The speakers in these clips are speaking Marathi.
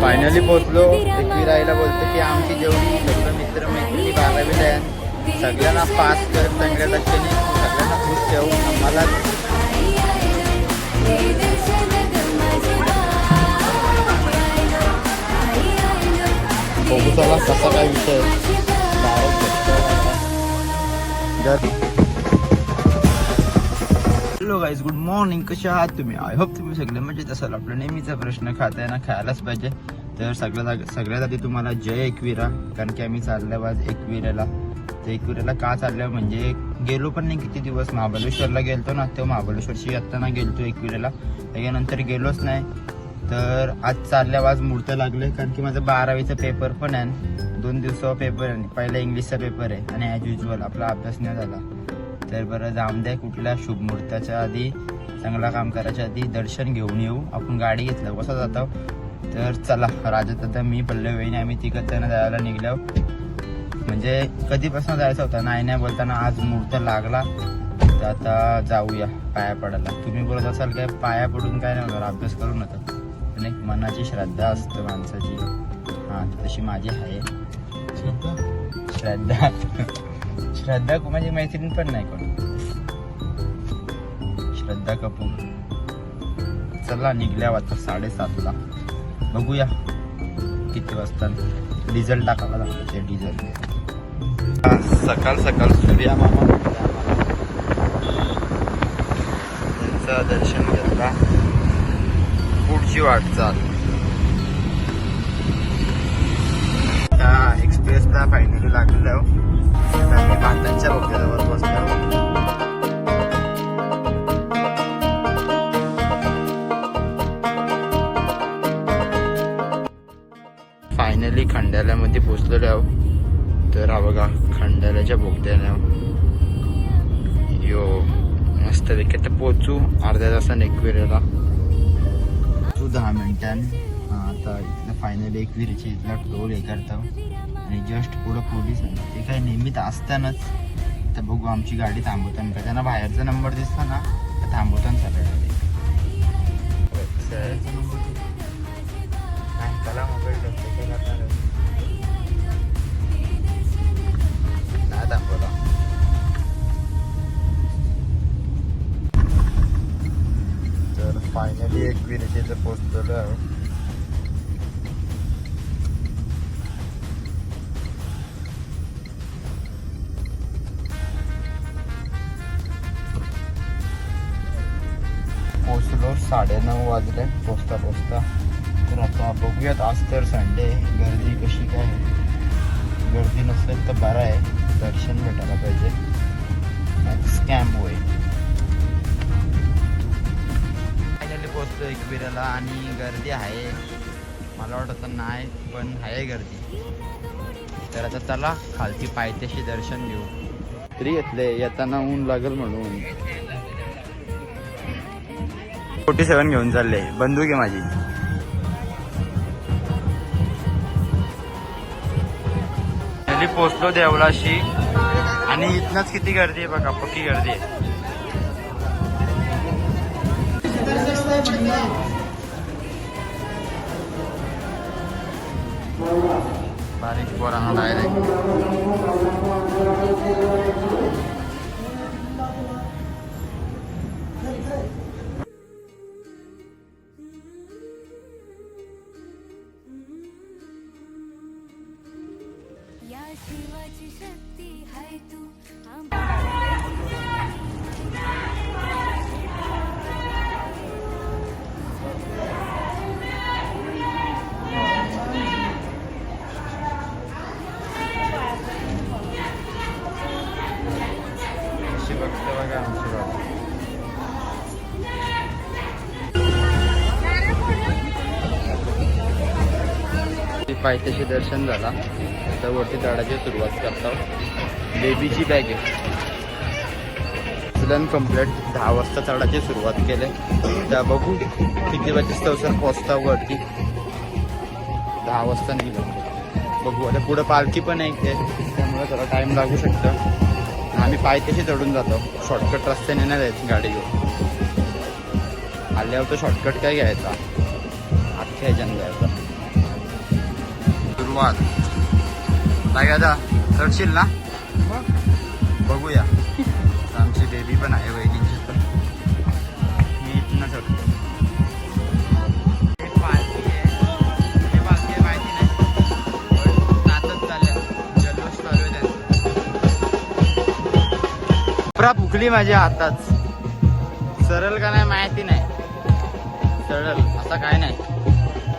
फायनली पोहोचलो. एकवीर आईला बोलतो की आमची जेवढी सगळं मित्र मैत्रिणी बारावीला आहे सगळ्यांना पास करत चांगल्या टक्क्याने सगळ्यांना खुश ठेवू आम्हाला बघू चला कसा काय विषय हॅलो गाईज गुड मॉर्निंग कसे आहात तुम्ही? आय होप तुम्ही सगळे मजेत असाल. आपला नेहमीचा प्रश्न खाताय ना खायलाच पाहिजे. तर सगळ्यात सगळ्यात आधी तुम्हाला जय एकविरा. कारण की आम्ही चाललो आज एकविराला तर एकविराला का चाललं म्हणजे गेलो पण नाही किती दिवस. महाबलेश्वरला गेलतो ना. तेव्हा महाबळेश्वरशी येताना गेलतो एकविराला त्याच्यानंतर गेलोच नाही. तर आज चालल्या आज मुहूर्त लागले कारण की माझं बारावीचा पेपर पण आहे. दोन दिवसावर पेपर आहे. पहिला इंग्लिशचा पेपर आहे. आणि ॲज युजल आपला अभ्यास नाही झाला. तर बरं द्या कुठल्या शुभ मुहूर्ताच्या आधी चांगला काम करायच्या आधी दर्शन घेऊन येऊ. आपण गाडी घेतलं कसं जातो? तर चला राजत आता मी पल्लव वहिनी आम्ही जण जायला निघलो. म्हणजे कधीपासून जायचं होतं? नाही नाही बोलताना आज मुहूर्त लागला. तर आता जाऊया पाया पडायला. तुम्ही बोलत असाल काय पाया पडून काय नाही होणार अभ्यास करून होतं पण एक मनाची श्रद्धा असते माणसाची. हां तशी माझी आहे. श्रद्धा. श्रद्धा माझी मैत्रीण पण नाही कोण. श्रद्धा कपूर. चला निघल्या आता साडेसातला. बघूया किती वाजता. डिझेल टाकावा लागतो ते डिझेल. सकाळ सकाळ सूर्या मामा भेटला. त्यांचं दर्शन घेतला. पुढची वाटचाल एक्सप्रेसला फायनली लागलेलो आता मी भातांच्या फायनली खंडाल्यामध्ये पोचलेलो आहो तर हा बघा खंडाल्याच्या बोगद्याला यो मस्त पैकी आता पोचू अर्ध्या तासाने एकविरेला दहा मिनिटांनी. आता इथलं फायनली एकविरीची इथला टोल हे करतो. आणि जस्ट पुढं पोलीस आहे ते काय नेहमीच असतानाच. तर बघू आमची गाडी थांबवताना का त्यांना बाहेरचा नंबर दिसतो ना तर थांबवताना चालू नाही त्याला मोबाईल काय नाही थांबवला तर फायनली एक विरेचे पोचलेलं आहे पोचलो साडेनऊ वाजले पोचता पोचता तर आता बघूयात आज तर संडे गर्दी कशी काय गर्दी नसेल तर बरं आहे. दर्शन भेटायला पाहिजे. स्कॅम होईल फायनली पोचतो एकविराला आणि गर्दी आहे. मला वाटतं नाही पण आहे गर्दी. तर आता चला खालती पायथ्याशी दर्शन घेऊ. तरी येतले येताना ऊन लागेल म्हणून. फोर्टी सेवन घेऊन चालले. बंदूक आहे माझी. पहिली पोचलो देवलाशी आणि इथनच किती गर्दी आहे बघा पक्की गर्दी आहे. बारीक पोरांना डायरेक्ट पायथ्याशी दर्शन झाला. तर वरती चढायची सुरुवात करतो. बेबीची बॅग आहे. कंप्लीट दहा वाजता चढायची सुरुवात केली. त्या बघू किती वाजता सर पोचता वरती. दहा वाजता निघलो. बघू आता पुढं पालखी पण आहे इथे. त्यामुळे जरा टाईम लागू शकतं. आम्ही पायथ्याशी चढून जातो. शॉर्टकट रस्त्याने नाही जायचं गाडी घेऊन. आल्यावर तो शॉर्टकट काय घ्यायचा? अख्ख्या ह्याच्यानं घ्यायचा सुरुवात काय आता चढशील ना? बघूया. आमची बेबी पण आहे वहिनीची पण. मी इथनं चढतो नाही. फुकली माझ्या हातात. सरळ का नाही माहिती नाही. सरळ. असा काय नाही.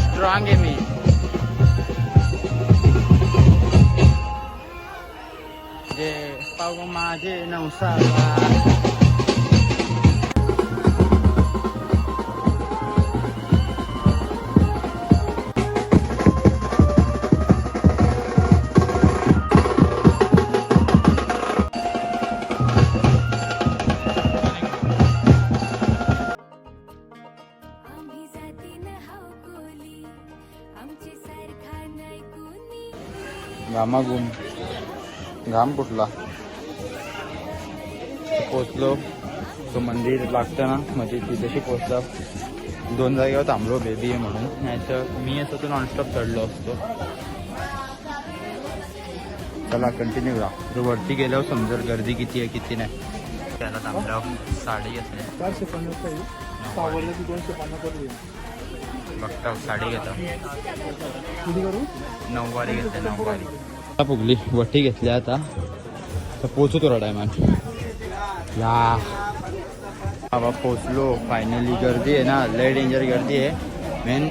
स्ट्रॉंग आहे मी. जे पाव माझे नवसाला आम्ही जातीनं हाव कोली. घाम कुठला? पोचलो. तो मंदिर लागतं ना म्हणजे तिथेशी पोचला. दोन जागेवर थांबलो बेबी आहे म्हणून. नाही तर मी असं तो नॉनस्टॉप चढलो असतो. चला कंटिन्यू करा. जो वरती गेल्यावर समजेल गर्दी किती आहे किती नाही. त्याला थांबल्यावर साडी घेतली. चारशे पन्नास दोनशे पन्नास बघता साडी घेतो. नऊवारी घेतली नऊवारी. फुगली वटी घेतली आता. तर पोचू थोडा टायमात या. बाबा पोचलो फायनली गर्दी आहे ना. लय डेंजर गर्दी आहे. मेन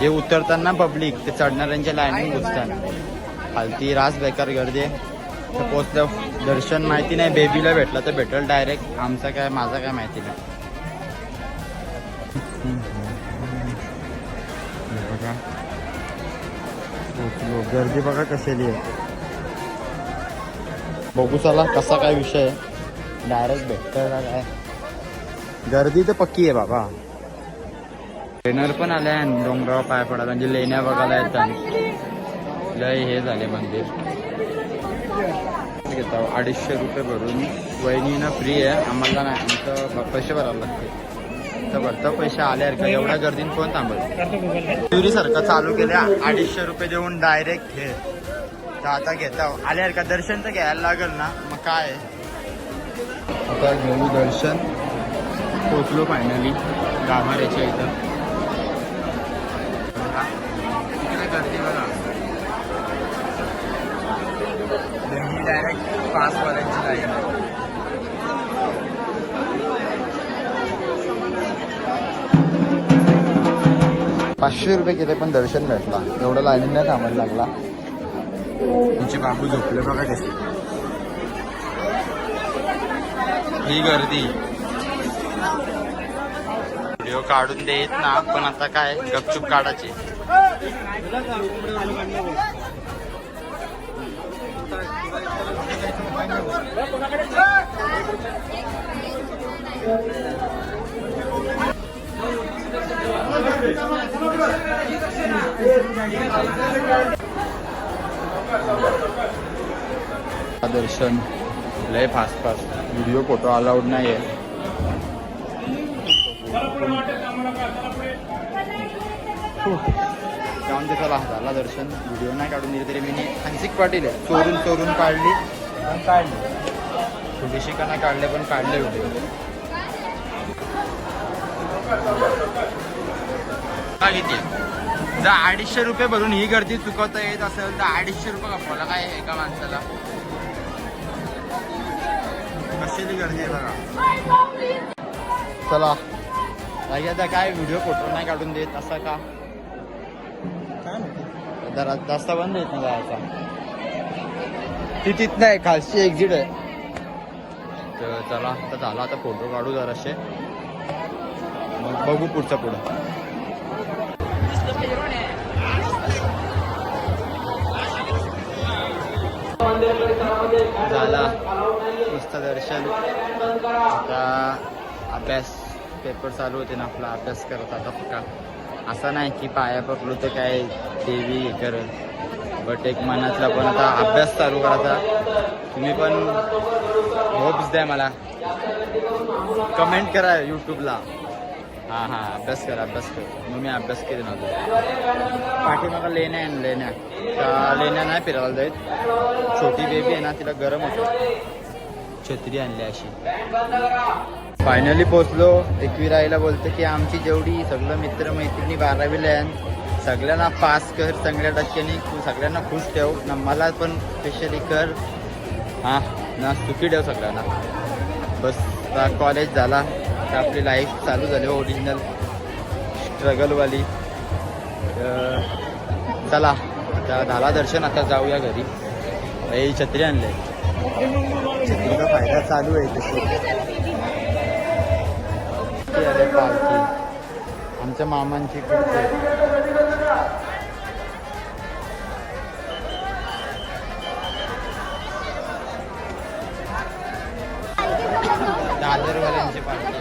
जे उतरताना पब्लिक ते चढणाऱ्यांच्या लाईनीत घुसतात खालती रास बेकार गर्दी आहे. तर पोचलं दर्शन माहिती नाही. बेबीला भेटलं तर भेटल डायरेक्ट आमचं काय माझं काय माहिती नाही. बघा. पोचलो गर्दी बघा कशाली आहे. बघू चला कसा काय विषय डायरेक्ट भेटतोय का काय? गर्दी तर पक्की आहे बाबा. ट्रेनर पण आले आणि डोंगरावर पाय पडायला म्हणजे लेण्या बघायला येतात. लय हे झाले मंदिर. घेतो अडीचशे रुपये भरून. वहिनीनं फ्री आहे. आम्हाला नाही आमचं पैसे भरावे लागते तर भरता पैसे आले का? एवढ्या गर्दीत कोण थांबल? चुरी सारखं चालू केले अडीचशे रुपये देऊन डायरेक्ट घे तर आता घेता आल्यावर का? दर्शन तर घ्यायला लागेल ना. मग काय? आता घेऊ दर्शन. पोचलो फायनली गाभाऱ्याच्या इथं. गर्दी बघा. डायरेक्ट पाच वाल्यांची लाईन आहे पाचशे रुपये केले पण दर्शन भेटला. एवढं लाईन नाही थांबायला लागला. तुमचे बाबू झोपले बघा कसे ही गर्दी. व्हिडिओ काढून देत ना पण आता काय गपचूप काढायची. दर्शन लय fast fast video photo allowed नाही आहे जाऊन ते चला झाला दर्शन. व्हिडिओ नाही काढून दिले तरी मी हंसिक पाटील आहे. चोरून चोरून काढली. पण काढली. थोडीशी का नाही काढले पण काढले व्हिडिओ? जर अडीचशे रुपये भरून ही गर्दी चुकवता येत असेल तर अडीचशे रुपये कपवला काय एका माणसाला? कशाली गर्दी आहे बघा. चला. आता काय व्हिडिओ फोटो नाही काढून देत असा का? जरा रस्ता बंद येत ना जायचा ती तिथं आहे खालची एक्झिट आहे. तर चला आता झाला आता फोटो काढू जराशे मग बघू पुढचं पुढं. झाला. नुसतं दर्शन. आता अभ्यास पेपर चालू होते ना आपला अभ्यास करत आता पक्का. असा नाही की पाया पकडलो तर काय देवी हे करत बट एक मनातला पण आता अभ्यास चालू करायचा. तुम्ही पण होप्स द्या मला. कमेंट करा यूट्यूबला हा हा अभ्यास करा अभ्यास कर. मग मी अभ्यास केले नव्हतो पाठीमागा लेण्या आहे ना, लेण्या लेण्या नाही फिरायला जाईल छोटी बेबी आहे ना तिला गरम होतं. छत्री आणली अशी. फायनली पोचलो एकवी राईला बोलतो की आमची जेवढी सगळं मित्र मैत्रिणी बारावीला आहे सगळ्यांना पास कर चांगल्या टक्क्यांनी तू सगळ्यांना खुश ठेव. ना मला पण स्पेशली कर. हा ना सुखी ठेव सगळ्यांना. बस कॉलेज झाला. तर आपली लाईफ चालू झाली ओरिजिनल स्ट्रगलवाली चला झाला दर्शन आता जाऊया घरी. हे छत्री आणले. छत्रीचा फायदा चालू आहे तशी पालखी. आमच्या मामांची कुठे दादरवाल्यांची पालखी.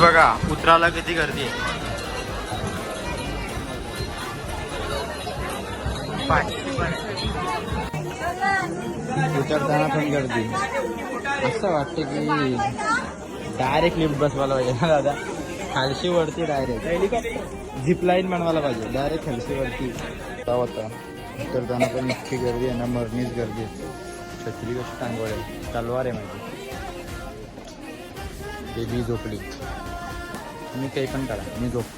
बघा उतराला किती गर्दी आहे. उतरताना पण गर्दी असं वाटतं की डायरेक्ट लिफ्ट बसवायला पाहिजे ना दादा. खालशी वरती डायरेक्ट झिप लाईन बनवायला पाहिजे. डायरेक्ट खालशी वरती. होता उतरताना पण इतकी गर्दी आहे ना मरणीच गर्दी आहे. छत्री कशी टांगवड आहे तलवार आहे माझी. बेबी झोपली. तुम्ही काही पण करा. मी झोपतो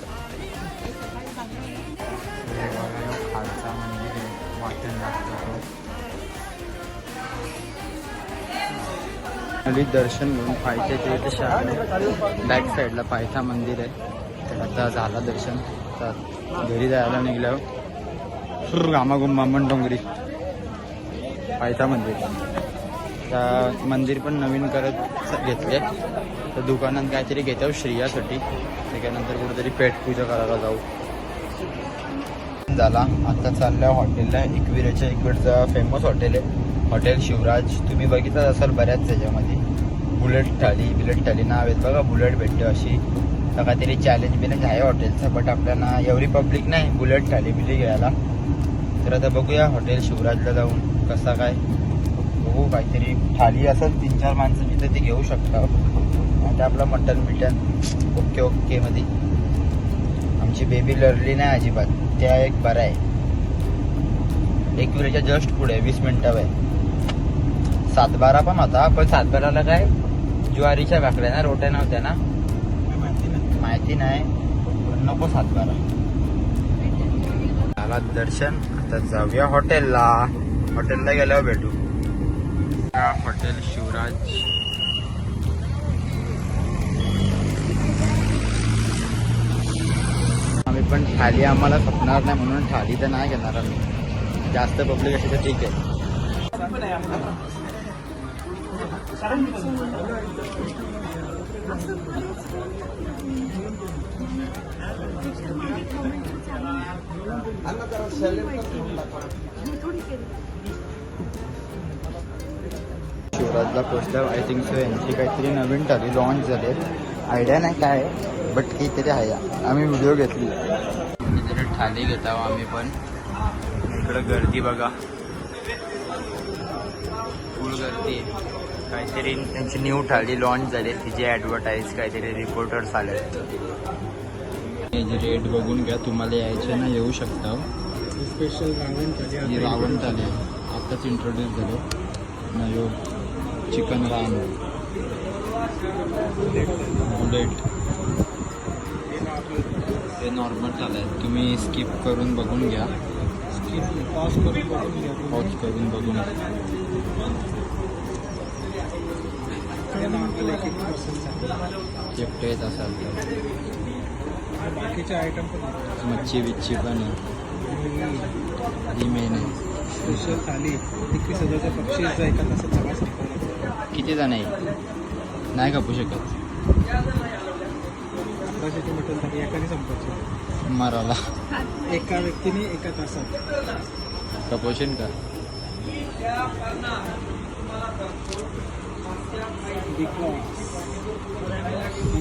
खाली दर्शन घेऊन पायथ्याच्या इथे शहर बॅक साईडला पायथा मंदिर आहे. तर आता झाला दर्शन. तर घरी जायला निघल्यावर गामागुंबा डोंगरी पायथा मंदिर. तर मंदिर पण नवीन करत घेतले. तर दुकानात काहीतरी घेतो हो श्रियासाठी. त्याच्यानंतर कुठेतरी पेट पूजा करायला जाऊ. झाला. आता चालल्या हॉटेलला एकविरेच्या इकडचं फेमस हॉटेल आहे. हॉटेल शिवराज. तुम्ही बघितलं असाल बऱ्याच त्याच्यामध्ये. बुलेट थाली बिलेट थाली नाव आहेत बघा बुलेट भेटते अशी. तर काहीतरी चॅलेंज बिलेंज आहे हॉटेलचं बट आपल्याला एवढी पब्लिक नाही बुलेट थाली बिली घ्यायला. तर आता बघूया हॉटेल शिवराजला जाऊन कसा काय. बघू काहीतरी थाली असेल तीन चार माणसं तिथे ते घेऊ शकता आता आपलं मटन बिटन ओके ओके मध्ये. आमची बेबी लढली नाही अजिबात. त्या एक बरं आहे. एक वेळेच्या जस्ट पुढे वीस मिनिटं आहे सातबारा पण होता पण सातबाराला काय? ज्वारीच्या भाकऱ्या ना रोट्या नव्हत्या ना? माहिती नाही. पण नको सातबारा. झाला दर्शन आता जाऊया हॉटेलला. हॉटेलला गेल्यावर भेटू. हॉटेल शिवराज. आम्ही पण थाली आम्हाला सपणार नाही म्हणून थाली तर नाही घेणार आम्ही. जास्त पब्लिक असेल तर ठीक आहे. शिवराजला पोचल्यावर आय थिंक सो यांची काहीतरी नवीन टाली लॉन्च झाले आयडिया नाही काय बट काहीतरी आहे. आम्ही व्हिडिओ घेतली. काहीतरी घेत आहोत आम्ही पण. इकडं गर्दी बघा फुल गर्दी आहे. काहीतरी त्यांची न्यू थाली लॉन्च झाली तिची ॲडव्हर्टाईज काहीतरी रिपोर्टर्स आले. रेट बघून घ्या तुम्हाला यायचे ना येऊ शकता. स्पेशल रावण थाली ही रावण थाली आहे. आत्ताच इंट्रोड्यूस झालो. ना यो चिकन राम बुलेट ते नॉर्मल झालं तुम्ही स्किप करून बघून घ्या. पॉज करून बघून घ्या. पॉज करून बघून. येत असाल बाकीचे आयटम पण. मच्छी बिच्छी पण ही मेन आहे. स्पेशल थाली एकवीस हजारच्या बक्षीस एका तासात संपवला किती जण आहे नाही कापू शकत. अकराशेची मटन थाली एकाने संपायची माराला. एका व्यक्तीने एका तासात. कपोशन का?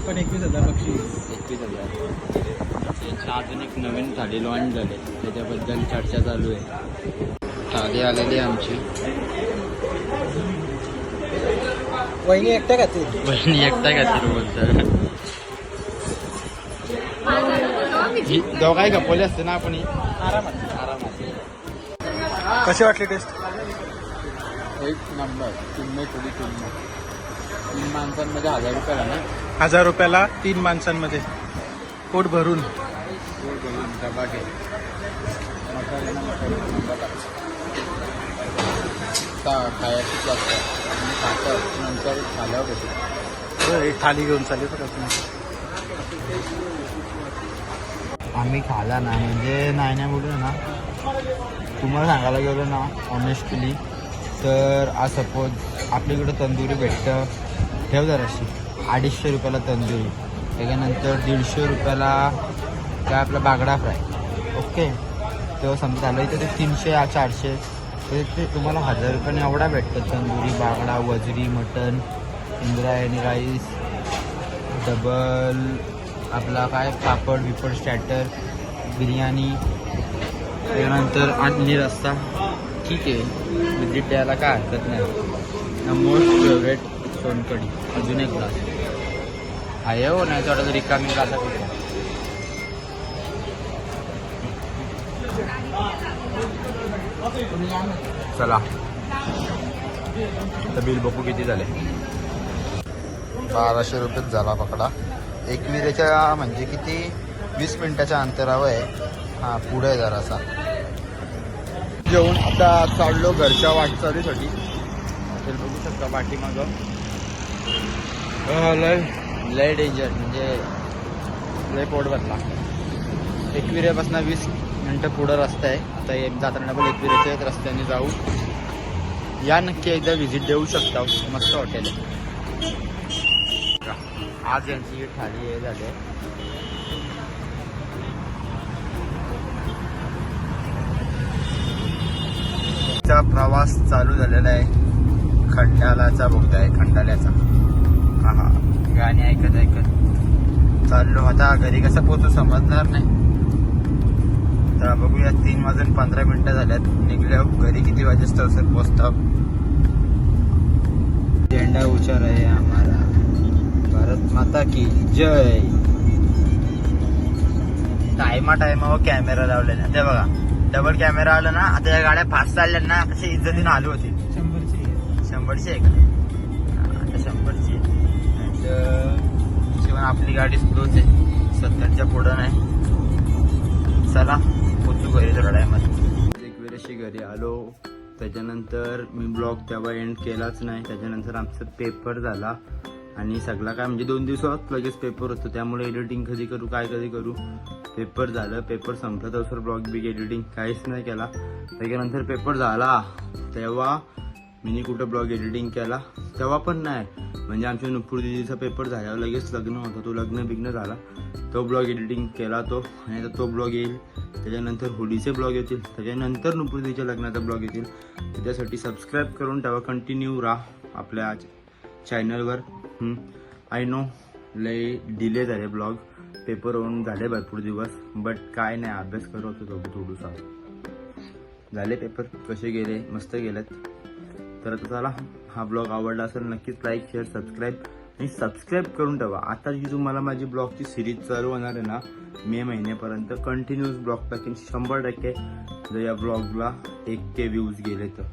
पण एकवीस हजार बक्षीस. एकवीस हजार. अजून एक नवीन थाली लॉन्च झाले त्याच्याबद्दल चर्चा चालू आहे. थाली आलेली आहे आमची. वहिनी एकट्या खातील बहिणी एकटा घातली बोलत दोघाही गपवले असते ना आपण आरामात आरामात कशी वाटली टेस्ट? एक नंबर तुमने थोडी तुलना तीन माणसांमध्ये हजार रुपयाला ना? हजार रुपयाला तीन माणसांमध्ये. पोट भरून. गोड घालून डबा घे मसाले ना मसाले नंबर खायची जास्त. आणि खातं नंतर खाल्यावर होते थाली घेऊन चालेल आम्ही खाला ना म्हणजे नाही नाही बोलू ना. तुम्हाला सांगायला गेलो ना ऑनेस्टली तर आज सपोज आपल्याकडं तंदुरी भेटतं. ठेव जराशी अडीचशे रुपयाला तंदुरी. त्याच्यानंतर दीडशे रुपयाला काय आपला बागडा फ्राय. ओके? तो समजा झालं इथं ते तीनशे चारशे तर ते तुम्हाला हजार रुपयाने एवढा भेटतं. तंदुरी बागडा वजरी मटन इंद्रायणी राईस डबल आपला काय? पापड बिपड स्टॅटर बिर्याणी. त्यानंतर आणि रस्ता ठीक आहे. म्हणजे विजिट द्यायला काय हरकत नाही. मोस्ट फेवरेट सोनकडी. अजून एक ग्लास आहे हो नाही थोडं रिकामी ग्लासा कुठे? चला. तर बिल बघू किती झाले. बाराशे रुपयेच झाला पकडा. एकविरेच्या म्हणजे किती? वीस मिनिटाच्या अंतरावर आहे. हा पुढे आहे जरासा. जेवण आता चाललो घरच्या वाटचालीसाठी. तर बघू शकता पाठीमागं. लय. लय डेंजर म्हणजे लय पोट बसला एकविरेपासून वीस मिनटं पुढं रस्ता आहे. आता हे जाताना पण एकविरेच्या रस्त्याने जाऊ. या नक्की एकदा व्हिजिट देऊ शकता. मस्त हॉटेल आहे. आज यांची थाली हे झाली आहे. चा प्रवास चालू झालेला आहे. खंडालाचा बोगदा आहे खंडाल्याचा. हा हा. गाणी ऐकत ऐकत. चाललो. आता घरी कसं पोहोचू समजणार नाही. तर बघूया तीन वाजून पंधरा मिनिटं झाल्यात. निघल्या घरी किती वाजेस सर? पोचतो झेंडा उचार आहे आम्हाला. भारत माता की जय. टायमा टायमावर कॅमेरा लावलेला ते बघा. डबल कॅमेरा आला ना आता या गाड्या फास्ट चालल्या ना कशी इज्जतीनं आलो होती. शंभरची शंभरची आहे का आता शंभरची. शिवाय आपली गाडी स्लोच आहे सत्तरच्या पुढं नाही. चला पोचू घरी थोड्या टायमात. एक वेळेशी घरी आलो. त्याच्यानंतर मी ब्लॉग तेव्हा एंड केलाच नाही. त्याच्यानंतर आमचा पेपर झाला. आणि सगळा काय म्हणजे दोन दिवसात लगेच पेपर होतो. त्यामुळे एडिटिंग कधी करू काय कधी करू? पेपर झालं. पेपर संपलं तर सर ब्लॉग बिग एडिटिंग काहीच नाही केला. त्याच्यानंतर पेपर झाला. तेव्हा मी कुठं ब्लॉग एडिटिंग केला? तेव्हा पण नाही. म्हणजे आमच्या नुपूर दिदीचा पेपर झाल्यावर लगेच लग्न होतं. तो लग्न बिग्न झाला. तो ब्लॉग एडिटिंग केला तो. आणि आता तो ब्लॉग येईल. त्याच्यानंतर होलीचे ब्लॉग येतील. त्याच्यानंतर नुपूर दिदीच्या लग्नाचा ब्लॉग येतील. त्याच्यासाठी सबस्क्राईब करून तेव्हा कंटिन्यू राहा आपल्या चॅनलवर आय नो लय डिले झाले ब्लॉग पेपर होऊन झाले भरपूर दिवस. बट काय नाही अभ्यास करत होतो थोडं थोडंसा. झाले पेपर कसे गेले? मस्त गेलेत. तर आता चला हा ब्लॉग आवडला असेल नक्कीच लाईक शेअर सबस्क्राईब आणि सबस्क्राईब करून ठेवा. आता जी तुम्हाला माझी ब्लॉगची सिरीज चालू होणार आहे ना मे महिन्यापर्यंत कंटिन्यूस ब्लॉग पॅकिंग शंभर टक्के. जर या ब्लॉगला एक के व्ह्यूज गेले तर.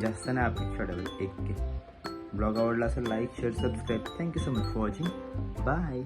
जास्त नाही अपेक्षा ठेवेल एक के. ब्लॉग आवडला असेल like share subscribe thank you so much for watching bye